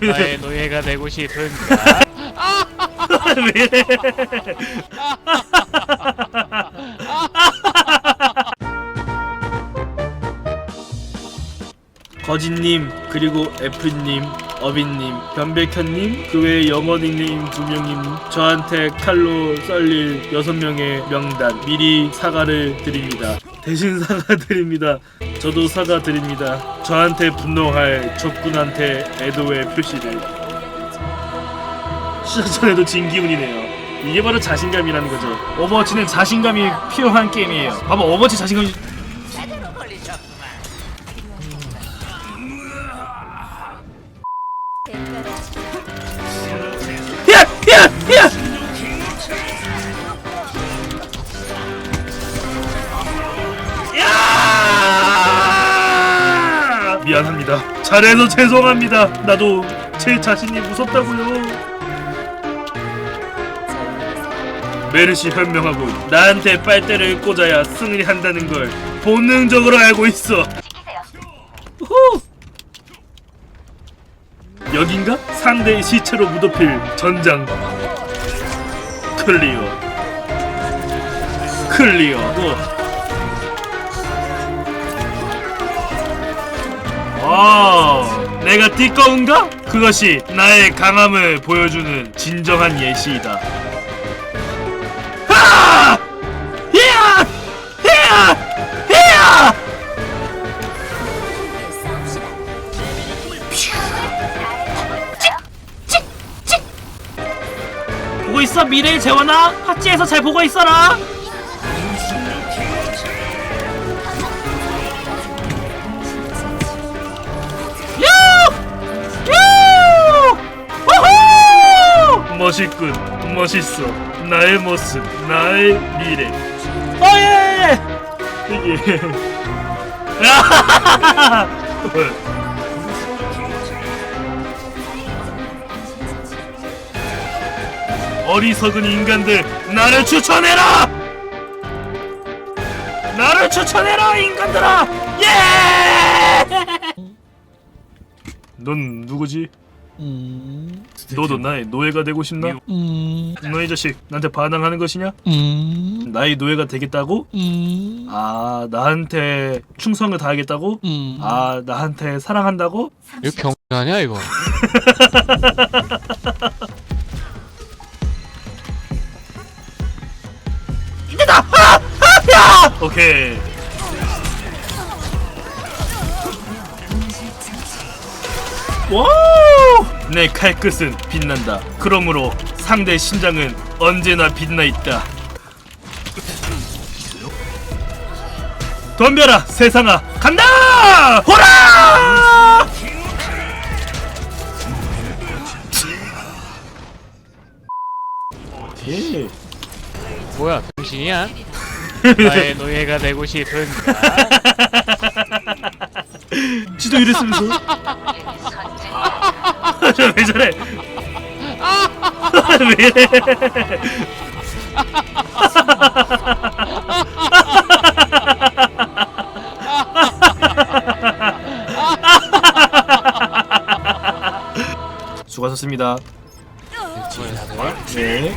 나의 노예가 되고 싶은가? 왜 이래? 거진님 그리고 애플님 어빈님 변백현님 그 영어 닉네임 두 명님 저한테 칼로 썰릴 여섯 명의 명단 미리 사과를 드립니다 대신 사과드립니다. 저도 사과드립니다. 저한테 분노할 적군한테 애도의 표시를. 시작 전에도 진 기운이네요. 이게 바로 자신감이라는 거죠. 오버워치는 자신감이 필요한 게임이에요. 봐봐 오버워치 자신감이 미안합니다. 잘해서 죄송합니다. 나도 제 자신이 무섭다고요. 메르시 현명하고 나한테 빨대를 꽂아야 승리한다는 걸 본능적으로 알고 있어. 후! 여긴가? 상대의 시체로 무덤필 전장 클리어 클리어 어. 아 내가 띠꺼운가? 그것이 나의 강함을 보여주는 진정한 예시이다 하! 히야! 히야! 히야! 보고 있어 미래의 재원아 파찌에서 잘 보고 있어라 멋있군 멋있어 나의 모습 나의 미래 어예 이게 어리석은 인간들 나를 추천해라! 나를 추천해라 인간들아! 예! 넌 누구지? 음, 너도 나의 노예가 되고 싶나? 음, 너희 자식 나한테 반항하는 것이냐? 음, 나의 노예가 되겠다고? 음, 아 나한테 충성을 다하겠다고? 음. 아 나한테 사랑한다고? 이거 병 아니야 이거? 오케이 와우! 내 칼끝은 빛난다. 그러므로 상대 심장은 언제나 빛나 있다. 덤벼라 세상아 간다! 호라! 예. 뭐야 병신이야? 나의 노예가 되고 싶은가? 지도 이랬으면서 왜 저래? 왜 이래? 수고하셨습니다. 네